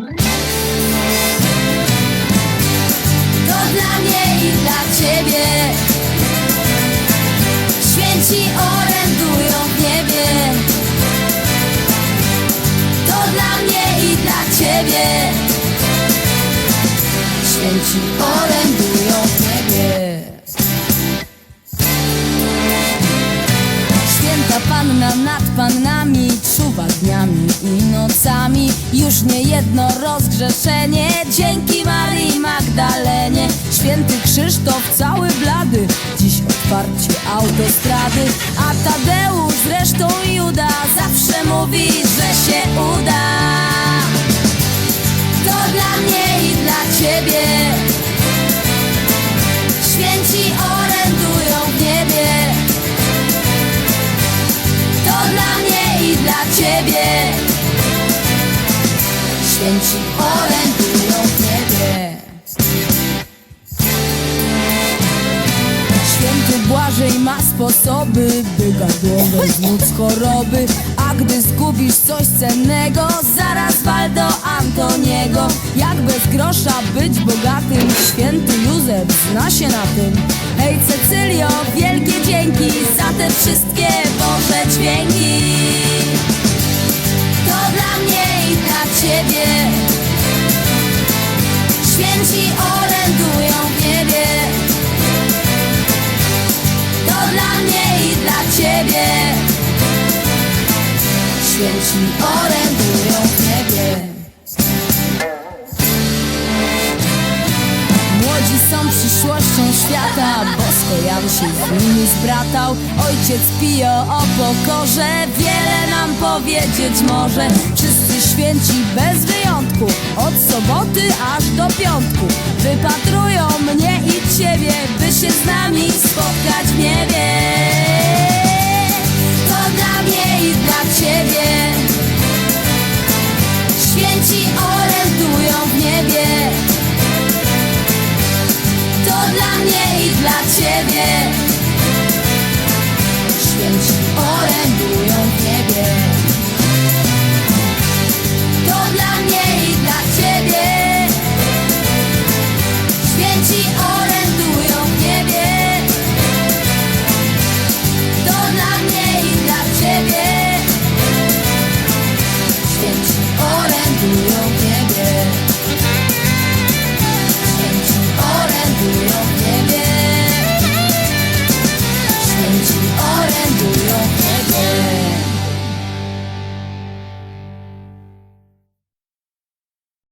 To dla mnie i dla ciebie. Święci orędują w niebie. To dla mnie i dla ciebie. Święci orędują dniami i nocami. Już nie jedno rozgrzeszenie. Dzięki Marii Magdalenie. Święty Krzysztof cały blady. Dziś otwarcie autostrady. A Tadeusz zresztą Juda Zawsze mówi, że się uda. To dla mnie i dla ciebie. Święci orędują w niebie. To dla mnie i dla ciebie Święci. Orędują w niebie Święty Błażej ma sposoby, by gardłowe zmóc choroby. A gdy zgubisz coś cennego, zaraz wal do Antoniego. Jak bez grosza być bogatym, święty Józef zna się na tym. Hej Cecylio, wielkie dzięki za te wszystkie Boże dźwięki Święci orędują w niebie. To dla mnie i dla ciebie. Święci orędują w niebie. Młodzi są przyszłością świata Bosko Jan się z nimi zbratał Ojciec Pio o pokorze Wiele nam powiedzieć może. Wszyscy święci bez wyjątku. Od soboty aż do piątku Wypatrują you.